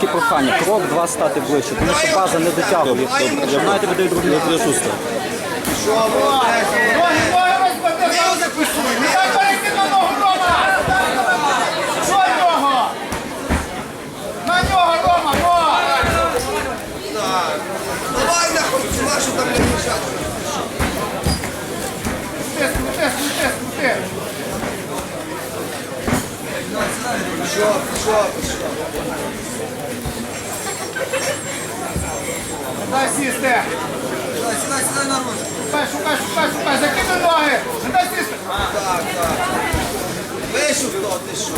Тільки прохання, крок, два стати ближче, тому що база не дотягує. Знаєте, видає другий не присутствує. Ноги, ноги розбити, зразу записуй. Не дай перейти на ногу, Рома! Що нього? На нього, Рома, во! Давай нахуй, сюда, що там не мішати. Крути, крути, крути, крути. Пішов, пішов, пішов. Дай сісти. Сідай, сідай, сідай на ручку. Шукай, шукай, шукай, шукай. Закинуй ноги. Дай сісти. Так, так. Вийшов хто, ти що?